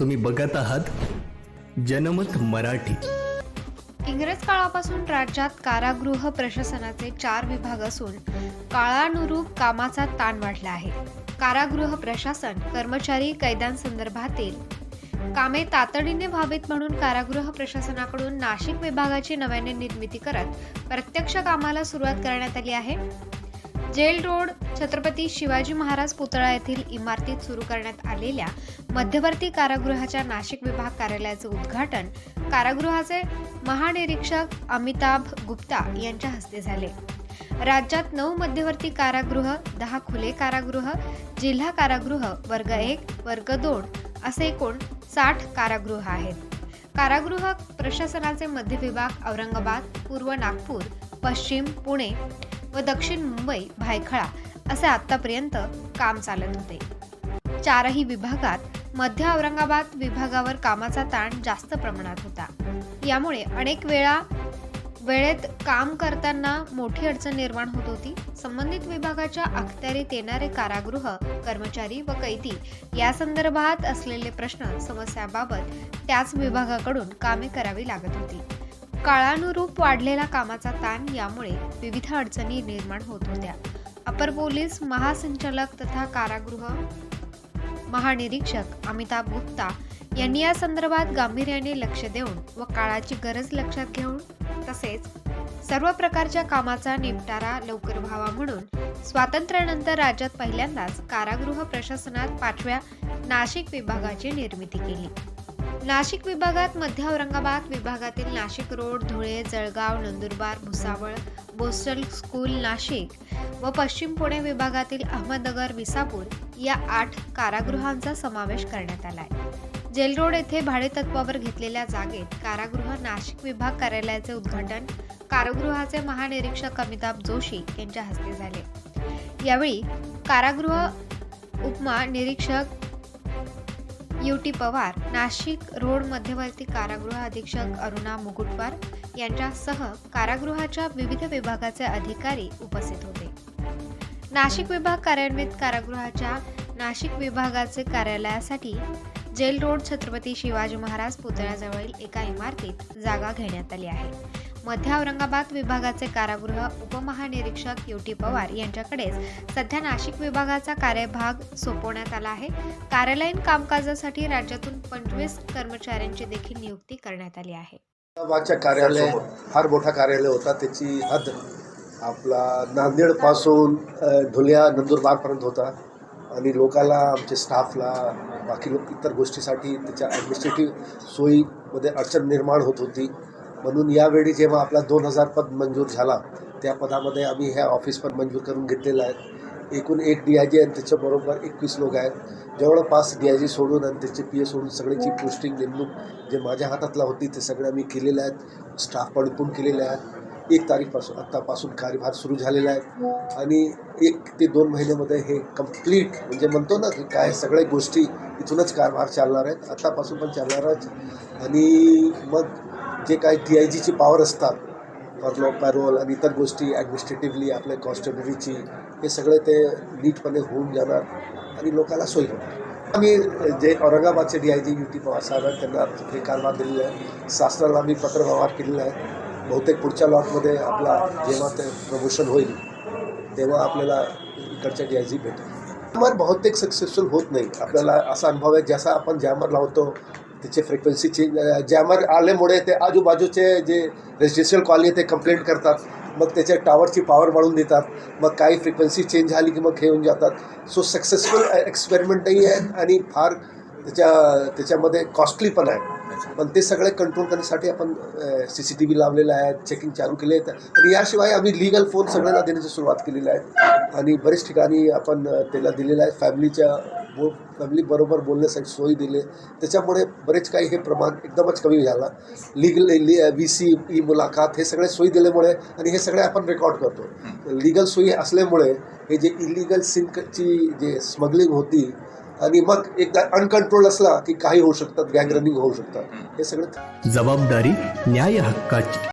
तुम्ही बघत आहात जनमत मराठी. इंग्रज काळापासून राज्यात कारागृह प्रशासनाचे चार विभाग असून काळानुरूप कामाचा ताण वाढला आहे. कारागृह प्रशासन कर्मचारी कैद्यांसंदर्भातील कामे तातडीने व्हावीत म्हणून कारागृह प्रशासनाकडून नाशिक विभागाची नव्याने निर्मिती करत प्रत्यक्ष कामाला सुरुवात करण्यात आली आहे. जेल रोड छत्रपती शिवाजी महाराज पुतळा येथील इमारतीत सुरू करण्यात आलेल्या मध्यवर्ती कारागृहाच्या नाशिक विभाग कार्यालयाचे उद्घाटन कारागृहाचे महानिरीक्षक अमिताभ गुप्ता यांच्या हस्ते झाले. राज्यात नऊ मध्यवर्ती कारागृह दहा खुले कारागृह जिल्हा कारागृह वर्ग एक वर्ग दोन असे एकूण साठ कारागृह आहेत. कारागृह प्रशासनाचे मध्य विभाग औरंगाबाद पूर्व नागपूर पश्चिम पुणे व दक्षिण मुंबई भायखळा असे आतापर्यंत काम चालत होते. चारही विभागात मध्य औरंगाबाद विभागावर कामाचा ताण जास्त प्रमाणात होता. यामुळे अनेक वेळा वेळेत काम करताना मोठी अडचण निर्माण होत होती. संबंधित विभागाच्या अखत्यारीत येणारे कारागृह कर्मचारी व कैदी या संदर्भात असलेले प्रश्न समस्याबाबत त्याच विभागाकडून कामे करावी लागत होती. काळानुरूप वाढलेला कामाचा ताण यामुळे विविध अडचणी निर्माण होत होत्या. अपर पोलीस महासंचालक तथा कारागृह महानिरीक्षक अमिताभ गुप्ता यांनी या संदर्भात गांभीर्याने लक्ष देऊन व काळाची गरज लक्षात घेऊन तसेच सर्व प्रकारच्या कामाचा निपटारा लवकर व्हावा म्हणून स्वातंत्र्यानंतर राज्यात पहिल्यांदाच कारागृह प्रशासनात पाचव्या नाशिक विभागाची निर्मिती केली. नाशिक विभागात मध्य औरंगाबाद विभागातील Nashik road Dhule Jalgaon Nandurbar Bhusawal borstal school Nashik व पश्चिम पुणे विभागातील अहमदनगर विसापूर या आठ कारागृहांचा समावेश करण्यात आलाय. आहे जेलरोड येथे भाडेतत्वावर घेतलेल्या जागेत कारागृह नाशिक विभाग कार्यालयाचे उद्घाटन कारागृहाचे महानिरीक्षक अमिताभ जोशी यांच्या हस्ते झाले. यावेळी कारागृह उपमा निरीक्षक युटी पवार नाशिक रोड मध्यवर्ती कारागृह अधीक्षक अरुणा मुकुटवार यांच्यासह कारागृहाच्या विविध विभागाचे अधिकारी उपस्थित होते. नाशिक विभाग कार्यान्वित कारागृहाच्या नाशिक विभागाचे कार्यालयासाठी जेल रोड छत्रपती शिवाजी महाराज पुतळ्याजवळील एका इमारतीत जागा घेण्यात आली आहे. मध्य औरंगाबाद विभागाचे कारागृह उपमहानिरीक्षक युटी पवार यांच्याकडेच सध्या नाशिक विभागाचा कार्यभाग सोपवण्यात आला आहे. कार्यालयीन कामकाजासाठी राज्यातून पंचवीस कर्मचाऱ्यांची देखील नियुक्ती करण्यात आली आहे. कार्यालय फार मोठा कार्यालय होता. त्याची हद आपला नांदेडपासून धुल्या नंदुरबारपर्यंत होता. आणि लोकाला आमच्या स्टाफला बाकी लोक इतर गोष्टीसाठी त्याच्या ॲडमिनिस्ट्रेटिव्ह सोयीमध्ये अडचण निर्माण होत होती. म्हणून यावेळी जेव्हा आपला दोन हजार पद मंजूर झाला त्या पदामध्ये आम्ही ह्या ऑफिस पण मंजूर करून घेतलेलं आहे. एकूण एक डी आय जी आणि त्याच्याबरोबर एकवीस लोक आहेत. जवळपास डी आय जी सोडून आणि त्याचे पी ए सोडून सगळ्याची पोस्टिंग नेमणूक जे माझ्या हातातला होती ते सगळ्या आम्ही केलेले आहेत स्टाफ पण पण केलेले आहेत. एक तारीखपासून आत्तापासून कार्यभार सुरू झालेला आहे. आणि एक ते दोन महिन्यामध्ये हे कंप्लीट म्हणजे म्हणतो ना की काय सगळ्या गोष्टी इथूनच कारभार चालणार आहेत. आत्तापासून पण चालणारच आणि मग जे काही टी आय जीची पॉवर असतात फॉरलो पॅरोल आणि इतर गोष्टी ॲडमिनिस्ट्रेटिव्हली आपल्या कॉन्स्टेबलरीची हे सगळे ते नीटपणे होऊन जाणार आणि लोकांना सोयी होणार. आम्ही जे औरंगाबादचे D I G U T Pawar saheb आहेत त्यांना हे कारभार दिलेलं आहे. शासनाला आम्ही पत्रव्यवहार केलेला आहे. बहुतेक पुढच्या लॉटमध्ये आपला जेव्हा ते प्रमोशन होईल तेव्हा आपल्याला इकडच्या डी आय जी भेटेल. बहुतेक सक्सेसफुल होत नाही. आपल्याला असा अनुभव आहे जसा आपण जॅमर लावतो त्याचे फ्रिक्वेन्सी चेंज जॅमर आल्यामुळे ते आजूबाजूचे जे रेजिडेन्शियल कॉलनी ते कंप्लेंट करतात. मग त्याच्या टावरची पॉवर वाढून देतात. मग काही फ्रिक्वेन्सी चेंज झाली की मग हे होऊन जातात. सो सक्सेसफुल एक्सपेरिमेंटही आहे आणि फार त्याच्या त्याच्यामध्ये कॉस्टली पण आहे. पण ते सगळे कंट्रोल करण्यासाठी आपण सी सी टी व्ही लावलेलं आहे चेकिंग चालू केले आहेत. आणि याशिवाय आम्ही लिगल फोन सगळ्यांना देण्याची सुरुवात केलेली आहे. आणि बरेच ठिकाणी आपण त्याला दिलेलं आहे. फॅमिलीच्या बो फॅमिलीबरोबर बोलण्यासाठी सोयी दिले. त्याच्यामुळे बरेच काही हे प्रमाण एकदमच कमी झालं. लिगल लि व्ही सी ई मुलाखत हे सगळे सोयी दिल्यामुळे आणि हे सगळे आपण रेकॉर्ड करतो. लिगल सोयी असल्यामुळे हे जे इलिगल सिंकची जे स्मगलिंग होती आणि मग एकदा अनकंट्रोल असला की काही होऊ शकतात गँग रनिंग होऊ शकतात. हे सगळं जबाबदारी न्याय हक्काची.